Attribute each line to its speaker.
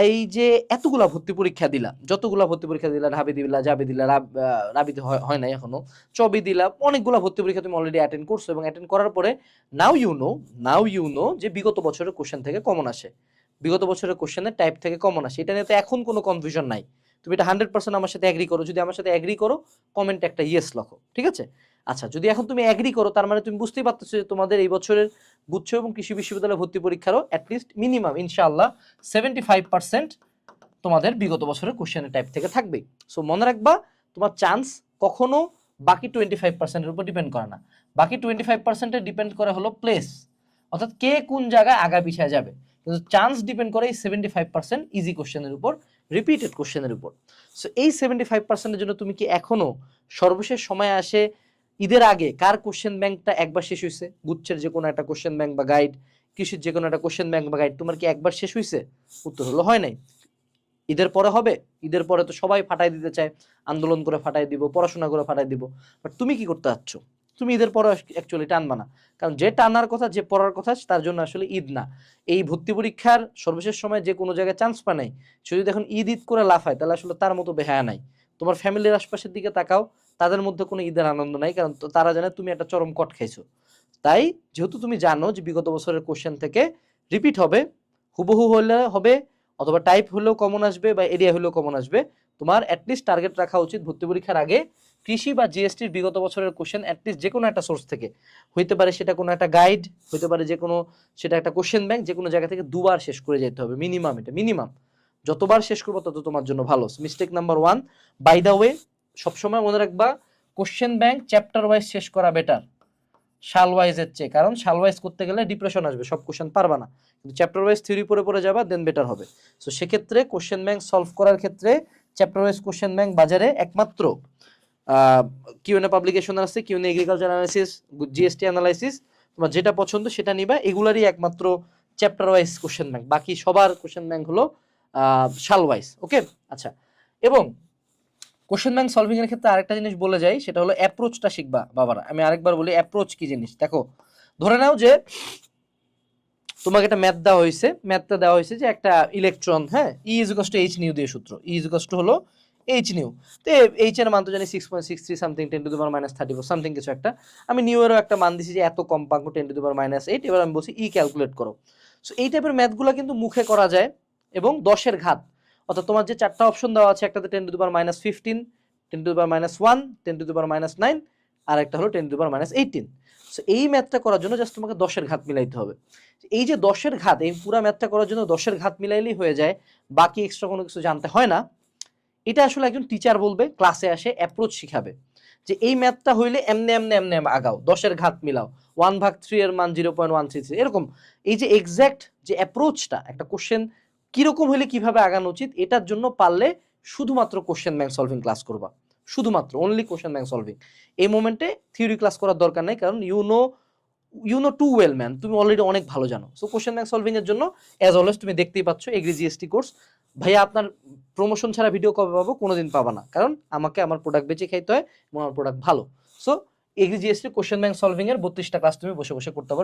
Speaker 1: এই যে এতগুলা ভর্তি পরীক্ষা দিলা, যতগুলা ভর্তি পরীক্ষা দিলা ঢাবি দিলা যাবে দিলা, রাব- হয় নাই এখনও, চবি দিলা, অনেকগুলা ভর্তি পরীক্ষা তুমি অলরেডি অ্যাটেন্ড করছ এবং অ্যাটেন্ড করার পরে now you know now you know যে বিগত বছরের কোশ্চেন থেকে কমন আসে। বিগত বছরের কোশ্চেনের টাইপ থেকে কমন আসে। এটা নিয়ে তো এখন কোনো কনফিউশন নাই। তুমি এটা হান্ড্রেড পার্সেন্ট আমার সাথে অ্যাগ্রি করো। যদি আমার সাথে অ্যাগ্রি করো কমেন্ট একটা ইয়েস লেখো। ঠিক আছে? আচ্ছা যদি এখন তুমি অ্যাগ্রি করো, তার মানে তুমি বুঝতেই পারতেছো যে তোমাদের এই বছরের গুচ্ছ এবং কৃষি বিশ্ববিদ্যালয় ভর্তি পরীক্ষারও অ্যাটলিস্ট মিনিমাম ইনশাআল্লাহ সেভেন্টি ফাইভ পার্সেন্ট তোমাদের বিগত বছরের কোশ্চেনের টাইপ থেকে থাকবে সো মনে রাখবা, তোমার চান্স কখনো বাকি টোয়েন্টি ফাইভ পার্সেন্টের উপর ডিপেন্ড করে না। বাকি টোয়েন্টি ফাইভ পার্সেন্টে ডিপেন্ড করে হলো প্লেস অর্থাৎ কে কোন জায়গায় আগা পিছিয়ে যাবে। কিন্তু চান্স ডিপেন্ড করে এই সেভেন্টি ফাইভ পার্সেন্ট ইজি কোশ্চেনের উপর রিপিটেড কোশ্চেনের উপর। সো এই সেভেন্টি ফাইভ পার্সেন্টের জন্য তুমি কি এখনও সর্বশেষ সময় আসে ঈদের আগে কার কোশ্চেন ব্যাংকটা একবার শেষ হয়েছে গুচ্ছের যে কোনো একটা কোশ্চেন ব্যাংক বা গাইড কৃষির যে কোনো একটা কোশ্চেন ব্যাংক বা গাইড তোমার কি একবার শেষ হয়েছে উত্তর হলো, হয় নাই। ঈদের পরে হবে? ঈদের পরে তো সবাই ফাটাই দিতে চায়। আন্দোলন করে ফাটাই দিব, পড়াশোনা করে ফাটাই দিব। বাট তুমি কি করতে চাচ্ছ? তুমি ঈদের পরে অ্যাকচুয়ালি টানবা না। কারণ যে টানার কথা, যে পড়ার কথা, তার জন্য আসলে ঈদ না। এই ভর্তি পরীক্ষার সর্বশেষ সময় যে কোনো জায়গায় চান্স পায় নাই। সে যদি এখন ঈদ ঈদ করে লাফায়, তাহলে আসলে তার মতো বেহায়া নাই। তোমার ফ্যামিলির আশপাশের দিকে তাকাও। তাদের মধ্যে কোনো ঈদের আনন্দ নাই, কারণ তারা জানে তুমি একটা চরম কট খাইছো। তাই যেহেতু তুমি জানো যে বিগত বছরের কোশ্চেন থেকে রিপিট হবে, হুবহু হলে হবে, অথবা টাইপ হলেও কমন আসবে বা এরিয়া হলেও কমন আসবে, তোমার অ্যাটলিস্ট টার্গেট রাখা উচিত ভর্তি পরীক্ষার আগে কৃষি বা জিএসটির বিগত বছরের কোশ্চেন অ্যাটলিস্ট যে কোনো একটা সোর্স থেকে। হইতে পারে সেটা কোনো একটা গাইড হইতে পারে যে কোনো সেটা একটা কোশ্চেন ব্যাংক যে কোনো জায়গা থেকে দুবার শেষ করে যেতে হবে মিনিমাম এটা মিনিমাম যতবার শেষ করব তত তোমার জন্য ভালো। Mistake number one by the way সবসময় মনে রাখবা কোশ্চেন ব্যাংক চ্যাপ্টার ওয়াইজ শেষ করা বেটার সাল ওয়াইজের চেয়ে। কারণ সাল ওয়াইজ করতে গেলে ডিপ্রেশন আসবে, সব কোশ্চেন পারবা না। কিন্তু চ্যাপ্টার ওয়াইজ থিওরি পড়ে পড়ে যাবা দেন বেটার হবে। সো সেক্ষেত্রে কোশ্চেন ব্যাংক সলভ করার ক্ষেত্রে চ্যাপ্টার ওয়াইজ কোশ্চেন ব্যাংক বাজারে একমাত্র কিউএনএ পাবলিকেশন আছে QNA agriculture analysis GST analysis তোমার যেটা পছন্দ সেটা নিবা, এগুলারই একমাত্র চ্যাপ্টার ওয়াইজ কোশ্চেন ব্যাংক বাকি সবার কোশ্চেন ব্যাংক হলো সাল ওয়াইজ ওকে আচ্ছা এবং কোশ্চেন ব্যাংক সলভিং এর ক্ষেত্রে আরেকটা জিনিস বলে যাই, সেটা হলো অ্যাপ্রোচটা শিখবা বাবারা। আমি আরেকবার বলি অ্যাপ্রোচ কি জিনিস? দেখো, ধরে নাও যে তোমাকে একটা ম্যাথ দেওয়া হয়েছে। ম্যাথটা দেওয়া হয়েছে যে একটা ইলেকট্রন হ্যাঁ? ই ইজুকাস টু এইচ নিউ দিয়ে সূত্র। ই ইজুকাস টু হলো এইচ নিউ। তো এইচ এর মান তো জানি six point six three something ten to the power minus thirty four something কিছু একটা। আমি নিউ এরও একটা মান দিছি যে এত কম্পাঙ্ক ten to the power minus eight এবার আমি বলছি ই ক্যালকুলেট করো। সো এই টাইপের ম্যাথগুলো কিন্তু মুখে করা যায় এবং দশের ঘাত। অর্থাৎ তোমার যে চারটা অপশন দেওয়া আছে, একটাতে ten to the power minus fifteen ten to the power minus one ten to the power minus nine আর একটা হলো ten to the power minus eighteen so এই ম্যাথটা করার জন্য জাস্ট তোমাকে দশের ঘাত মিলাইতে হবে। এই যে দশের ঘাত, এই পুরো ম্যাথটা করার জন্য দশের ঘাত মিলাইলেই হয়ে যায়, বাকি এক্সট্রা কোনো কিছু জানতে হয় না। এটা আসলে একজন টিচার বলবে ক্লাসে আসে অ্যাপ্রোচ শিখাবে, যে এই ম্যাথটা হইলে এমনে এমনে এমনে আগাও, দশের ঘাত মিলাও। ওয়ান ভাগ থ্রি এর মান zero point one three three এরকম। এই যে এক্স্যাক্ট যে অ্যাপ্রোচটা একটা কোশ্চেন কীরকম হলে কীভাবে আগানো উচিত, এটার জন্য পারলে শুধুমাত্র কোশ্চেন ব্যাংক সলভিং ক্লাস করবা। শুধুমাত্র অনলি কোশ্চেন ব্যাংক সলভিং এই মোমেন্টে থিওরি ক্লাস করার দরকার নেই, কারণ you know you know too well man তুমি অলরেডি অনেক ভালো জানো। সো কোশ্চেন ব্যাংক সলভিং এর জন্য অ্যাজ অলওয়েজ তুমি দেখতেই পাচ্ছ এগ্রি জিএসটি কোর্স ভাইয়া, আপনার প্রমোশন ছাড়া ভিডিও কবে পাবো, কোনোদিন পাবা না। কারণ আমাকে আমার প্রোডাক্ট বেঁচে খাইতে হয় এবং আমার প্রোডাক্ট ভালো। So agri GST question bank solving এর বত্রিশটা ক্লাস তুমি বসে বসে করতে পারো।